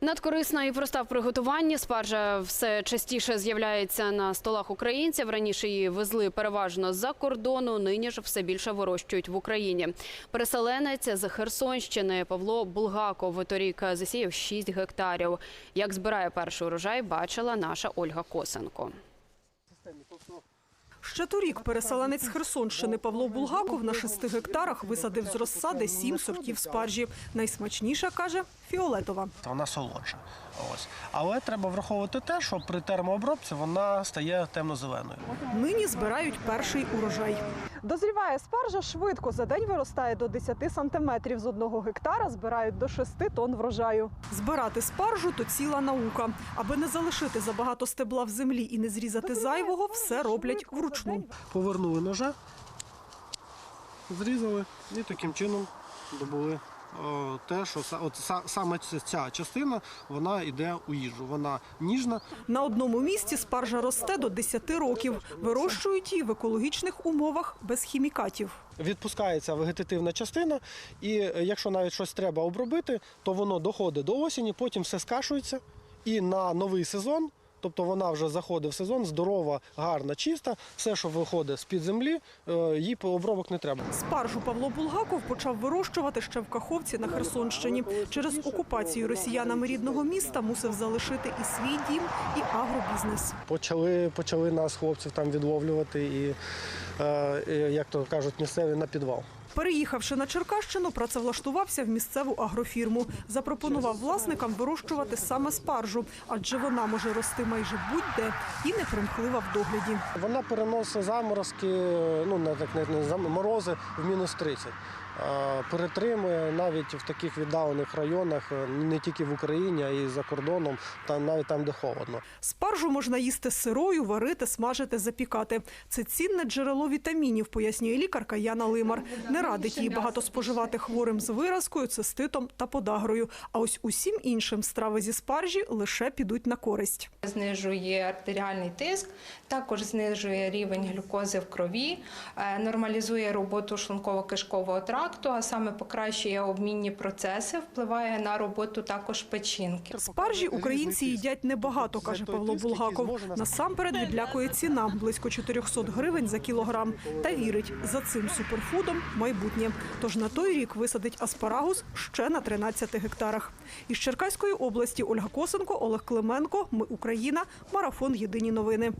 Надкорисна і проста в приготуванні. Спаржа все частіше з'являється на столах українців. Раніше її везли переважно з-за кордону. Нині ж все більше вирощують в Україні. Переселенець з Херсонщини Павло Булгаков торік засіяв 6 гектарів. Як збирає перший урожай, бачила наша Ольга Косенко. Ще торік переселенець з Херсонщини Павло Булгаков на шести гектарах висадив з розсади сім сортів спаржі. Найсмачніша, каже, фіолетова. вона солодша. Ось. Але треба враховувати те, що при термообробці вона стає темно-зеленою. Нині збирають перший урожай. Дозріває спаржа швидко. За день виростає до 10 сантиметрів. З одного гектара збирають до 6 тонн врожаю. Збирати спаржу то ціла наука. Аби не залишити забагато стебла в землі і не зрізати зайвого, все роблять вручну. Повернули ножа, зрізали і таким чином добули те, що от, саме ця- ця частина вона йде у їжу. Вона ніжна, На одному місці спаржа росте до 10 років. Вирощують її в екологічних умовах без хімікатів. відпускається вегетативна частина, і е, якщо навіть щось треба обробити, то воно доходить до осені, потім все скашується. І на новий сезон, тобто вона вже заходить в сезон, здорова, гарна, чиста, все, що виходить з-під землі, е, їй обробок не треба. Спаржу Павло Булгаков почав вирощувати ще в Каховці на Херсонщині. Через окупацію росіянами рідного міста мусив залишити і свій дім, і агробізнес. Почали, почали нас, хлопців, там відловлювати е, і, як то кажуть, місцеві на підвал. Переїхавши на Черкащину, працевлаштувався в місцеву агрофірму. Запропонував власникам вирощувати саме спаржу, адже вона може рости майже будь-де і не примхлива в догляді. Вона переносить заморозки, ну не так не, морози в мінус 30. Перетримує навіть в таких віддалених районах, е, не тільки в Україні, а й за кордоном, там навіть там, де холодно. Спаржу можна їсти сирою, варити, смажити, запікати. Це цінне джерело вітамінів, пояснює лікарка Яна Лимар. Не радить її багато споживати хворим з виразкою, циститом та подагрою. А ось усім іншим страви зі спаржі лише підуть на користь. Знижує артеріальний тиск, також знижує рівень глюкози в крові, е, нормалізує роботу шлунково-кишкового тракту, а саме покращує обмінні процеси, впливає на роботу також печінки. Спаржі українці їдять небагато, каже Павло Булгаков. Насамперед відлякує ціна близько 400 гривень за кілограм. Та вірить, за цим суперфудом майбутнє. Тож на той рік висадить аспарагус ще на 13 гектарах. Із Черкаської області Ольга Косенко, Олег Клименко. Ми Україна. Марафон. Єдині новини.